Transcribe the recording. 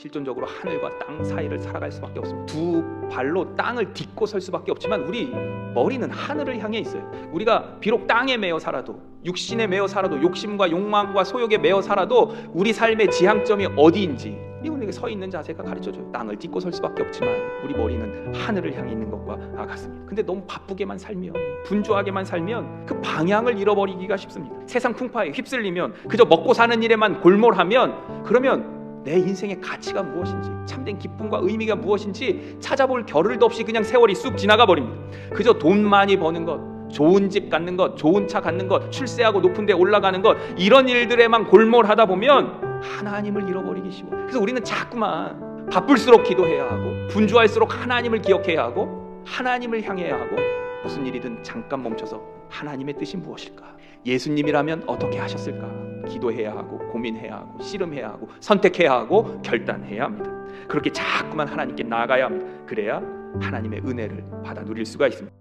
실존적으로 하늘과 땅 사이를 살아갈 수밖에 없습니다. 두 발로 땅을 딛고 설 수밖에 없지만 우리 머리는 하늘을 향해 있어요. 우리가 비록 땅에 매여 살아도 육신에 매여 살아도 욕심과 욕망과 소욕에 매여 살아도 우리 삶의 지향점이 어디인지 이 우리에게 서 있는 자세가 가르쳐줘요. 땅을 딛고 설 수밖에 없지만 우리 머리는 하늘을 향해 있는 것과 같습니다. 근데 너무 바쁘게만 살면 분주하게만 살면 그 방향을 잃어버리기가 쉽습니다. 세상 풍파에 휩쓸리면 그저 먹고 사는 일에만 골몰하면 그러면 내 인생의 가치가 무엇인지 참된 기쁨과 의미가 무엇인지 찾아볼 겨를도 없이 그냥 세월이 쑥 지나가 버립니다. 그저 돈 많이 버는 것, 좋은 집 갖는 것, 좋은 차 갖는 것, 출세하고 높은 데 올라가는 것 이런 일들에만 골몰하다 보면 하나님을 잃어버리기 쉬워. 그래서 우리는 자꾸만 바쁠수록 기도해야 하고 분주할수록 하나님을 기억해야 하고 하나님을 향해야 하고 무슨 일이든 잠깐 멈춰서 하나님의 뜻이 무엇일까? 예수님이라면 어떻게 하셨을까? 기도해야 하고 고민해야 하고 씨름해야 하고 선택해야 하고 결단해야 합니다. 그렇게 자꾸만 하나님께 나아가야 합니다. 그래야 하나님의 은혜를 받아 누릴 수가 있습니다.